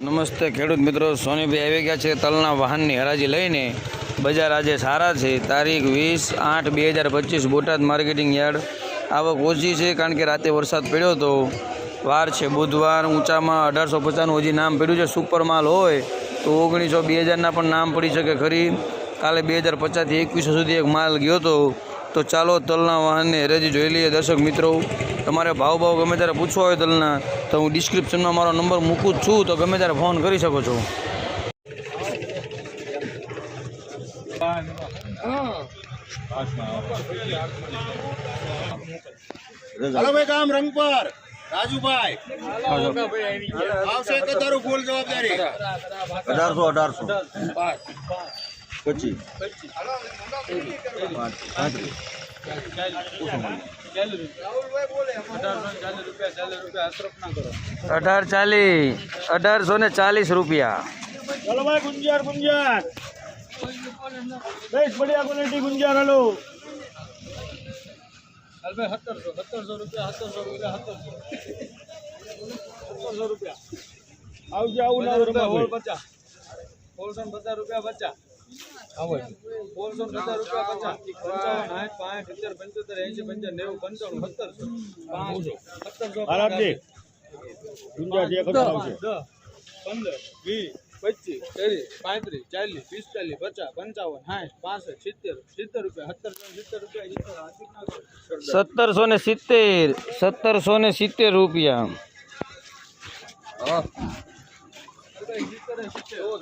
નમસ્તે ખેડૂત મિત્રો, સોનીભાઈ આવી ગયા છે તલના વાહનની હરાજી લઈને. બજાર આજે સારા છે. તારીખ વીસ આઠ બે હજાર પચીસ, બોટાદ માર્કેટિંગ યાર્ડ. આવક ઓછી છે કારણ કે રાતે વરસાદ પડ્યો હતો. વાર છે બુધવાર, ઊંચામાં અઢારસો પચાસનું હજી નામ પડ્યું છે. સુપર માલ હોય તો ઓગણીસો બે હજારના પણ નામ પડી શકે ખરી. કાલે બે હજાર પચાસથી એકવીસો સુધી એક માલ ગયો હતો. તો ચાલો તલના વાહનની હરાજી જોઈ લઈએ. દર્શક મિત્રો તમારે ભાવ ભાવ ગમે ત્યારે પૂછવા હોય તલના તો હું ડિસ્ક્રિપ્શનમાં મારો નંબર મૂકું છું. તો ગમે ત્યારે ફોન કરી શકો છો. હાલો રંગ પર રાજુભાઈ. આવશે તો તારું ફૂલ જવાબદારી. અઢારસો. અઢારસો. પચીસ અઢાર ચાલીસ અઢારસો ને ચાલીસ રૂપિયા ચાલો ભાઈ ગુંજાર ગુંજાર બેસ બઢિયા ક્વોલિટી ગુંજાર હાલો આવજો આવું ના રૂપિયા હોળ પચાસ પોલસો ને પચાસ રૂપિયા પચાસ ને પચાસ રૂપિયા પચાસ. પંચાવન સાઠ પાંઠ સિત્તેર પંચોતેર એસી પંચાવન નેવું સત્તરસો સત્તરસો પંદર વીસ પચીસ ત્રીસ પાંત્રીસ ચાલીસ પિસ્તાલીસ પચાસ પંચાવન સાઠ પાસઠ સિત્તેર સિત્તેર રૂપિયા સત્તરસો રૂપિયા સિત્તેર. સત્તરસો ને સિત્તેર સત્તરસો ને સિત્તેર રૂપિયા. સત્તરસો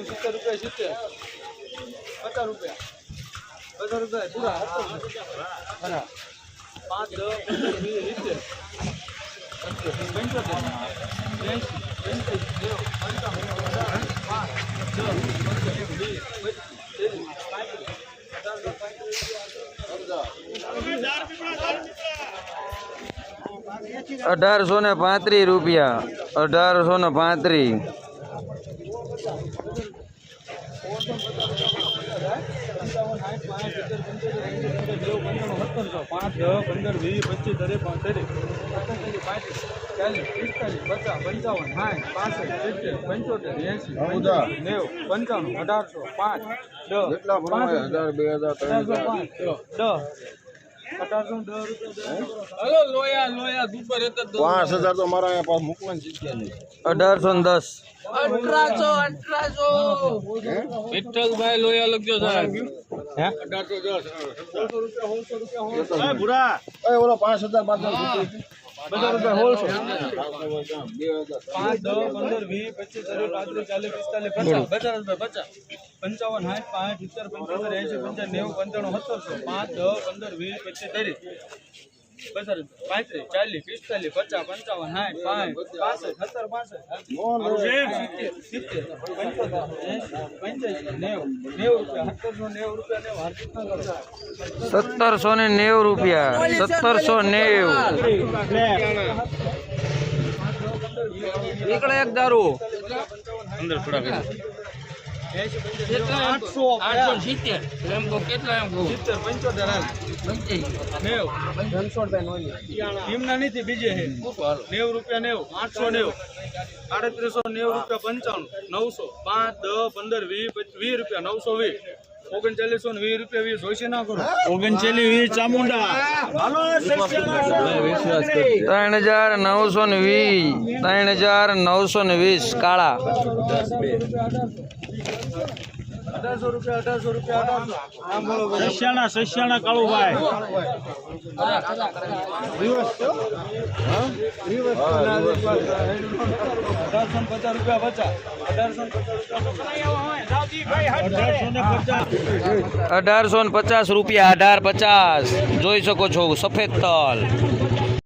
સિત્તેર. રૂપિયા સિત્તેર પચાસ રૂપિયા. પચાસ રૂપિયા પૂરા પાંચ સિત્તેર પંચોતેર એંશી પંચ્યાસી નેવું પંચાણું પચાસ પાંચ દસ પંદર વીસ પચીસ ત્રીસ પાંત્રીસ પચાસ પાંત્રીસ અઢારસો ને પાંત્રીસ રૂપિયા અઢારસો ને પાંત્રીસ પંચાણું અઢારસો પાંચ દસ બે હજાર ત્રણ પાંચ દસ અઢારસો દસ રૂપિયા હલો લોયા લોયા દુપર એક જ પાંચ હજાર તો મારા અહીંયા પાસે મૂકવાની જગ્યા નહીં. અઢારસો ને દસ. અઠરાસો અઠરાસો વિઠ્ઠલભાઈ લોયા લખજો સાહેબ હે? અઢારસો દસ. રૂપિયા સોળસો રૂપિયા એ ભૂરા. એ ઓલો પાંચ હજાર બાદ બધા રૂપિયા હોલસો પાંચ દસ પંદર વીસ પચીસ ત્રીસ પાંત્રીસ ચાલીસ પિસ્તાલીસ પચાસ પચાસ રૂપિયા પચાસ. પંચાવન સાઠ પાંચ સિત્તેર પંચોતેર એંશી પંચાવન નેવું પંચાણું સત્તરસો. પાંચ દસ પંદર વીસ પચીસ ત્રીસ. પાંત્રીસ ચાલીસ પિસ્તાલીસ પચાસ પંચાવન સાઠ પાંચ પાસઠ સત્તર પાસઠ સિત્તેર સિત્તેર પંચોતેર એંશી પંચ્યાસી નેવું નેવું રૂપિયા સત્તરસો નેવું રૂપિયા નેવું હાર્દિક ના સત્તરસો ને નેવું રૂપિયા સત્તરસો નેવું નીકળે એક દારૂ આઠસો આઠસો સિત્તેર. એમ કહો કેટલા એમ કહું? સિત્તેર પંચોતેર હાલ નેવું. એમના નથી બીજે છે. નેવું રૂપિયા નેવ. આઠસો નેવું. આડત્રીસો નેવું રૂપિયા પંચાણું. નવસો. પાંચ દસ પંદર વીસ વીસ રૂપિયા નવસો વીસ. ઓગણચાલીસો ને વીસ રૂપિયા વીસ હોય છે ના કરો. ઓગણચાલીસ વીસ ચામુંડા. ત્રણ હજાર નવસો ને વીસ. ત્રણ હજાર નવસો ને વીસ કાળા. અઢારસો રૂપિયા અઢારસો. સસ્યાણા સસ્યાણા કાળુભાઈ. અઢારસો ને પચાસ રૂપિયા બચા અઢારસો ને પચાસ રૂપિયા અઢાર પચાસ. જોઈ શકો છો સફેદ તલ.